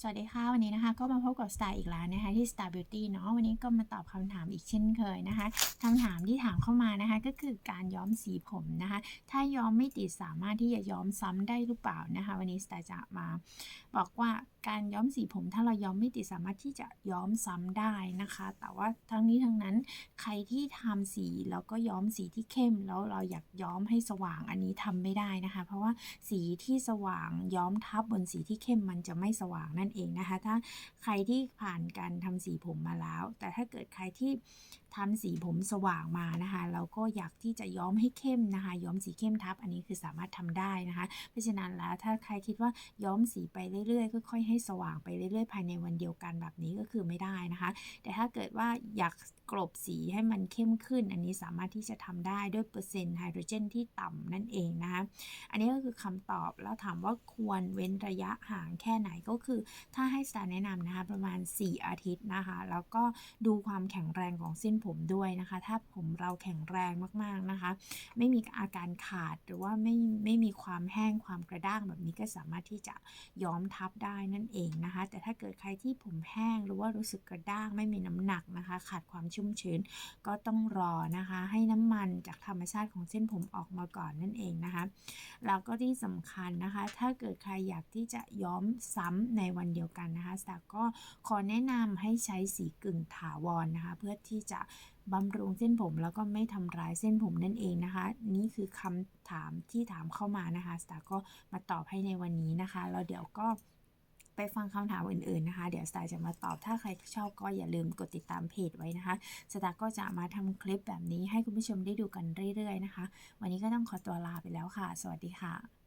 สวัสดีค่ะ วันนี้นะคะ ก็มาพบกับสไตล์อีกแล้วนะคะที่ Star Beauty เนาะวันนี้ก็มาตอบคำถามอีกเช่นเคยนะคะคำถามที่ถามเข้ามานะคะ ก็คือการย้อมสีผมนะคะ ถ้าย้อมไม่ติดสามารถที่จะย้อมซ้ำได้หรือเปล่านะคะ วันนี้สไตล์จะมา บอกว่าการย้อมสีผม ถ้าเราย้อมไม่ติดสามารถที่จะย้อมซ้ำได้นะคะ แต่ว่าทั้งนี้ทั้งนั้นใครที่ทำสีแล้วก็ย้อมสีที่เข้ม แล้วเราอยากย้อมให้สว่างอันนี้ทำไม่ได้นะคะ เพราะว่าสีที่สว่างย้อมทับบนสีที่เข้มมันจะไม่สว่างนั่นเองนะคะ ถ้าใครที่ผ่านการทำสีผมมาแล้ว แต่ถ้าเกิดใครที่ทำสีผมสว่างมานะคะเราก็อยากที่จะย้อมให้เข้มนะคะ ย้อมสีเข้มทับ อันนี้คือสามารถทำได้นะคะ เพราะฉะนั้นแล้วถ้าใครคิดว่าย้อมสีไปเรื่อยๆก็ค่อยให้สว่างไปเรื่อยๆ ภายในวันเดียวกันแบบนี้ก็คือไม่ได้นะคะ แต่ถ้าเกิดว่าอยากกลบสีให้มันเข้มขึ้น อันนี้สามารถที่จะทำได้ด้วยเปอร์เซ็นต์ไฮโดรเจนที่ต่ำนั่นเองนะคะ อันนี้ก็คือคำตอบแล้วถามว่าควรเว้นระยะห่างแค่ไหนก็คือถ้าให้สตาร์แนะนำนะคะประมาณ 4 อาทิตย์นะคะ แล้วก็ดูความแข็งแรงของเส้นผมด้วยนะคะ ถ้าผมเราแข็งแรงมากๆนะคะ ไม่มีอาการขาดหรือว่าไม่ไม่มีความแห้งความกระด้างแบบนี้ก็สามารถที่จะย้อมทับได้นั่นเองนะคะ แต่ถ้าเกิดใครที่ผมแห้งหรือว่ารู้สึกกระด้างไม่มีน้ำหนักนะคะ ขาดความชุ่มชื้นก็ต้องรอนะคะ ให้น้ำมันจากธรรมชาติของเส้นผมออกมาก่อนนั่นเองนะคะแล้วก็ที่สำคัญนะคะ ถ้าเกิดใครอยากที่จะย้อมซ้ำในวันเดียวกันนะคะสตาร์ก็ขอแนะนำให้ใช้สีกึ่งถาวรนนะคะ เพื่อที่จะบำรุงเส้นผมแล้วก็ไม่ทำร้ายเส้นผมนั่นเองนะคะ นี่คือคำถามที่ถามเข้ามานะคะสตาร์ก็มาตอบให้ในวันนี้นะคะแล้วเดี๋ยวก็ไปฟังคำถามอื่นๆนะคะ เดี๋ยวสตาร์จะมาตอบ ถ้าใครชอบก็อย่าลืมกดติดตามเพจไว้นะคะ สตาร์ก็จะมาทำคลิปแบบนี้ให้คุณผู้ชมได้ดูกันเรื่อยๆนะคะ วันนี้ก็ต้องขอตัวลาไปแล้วค่ะ สวัสดีค่ะ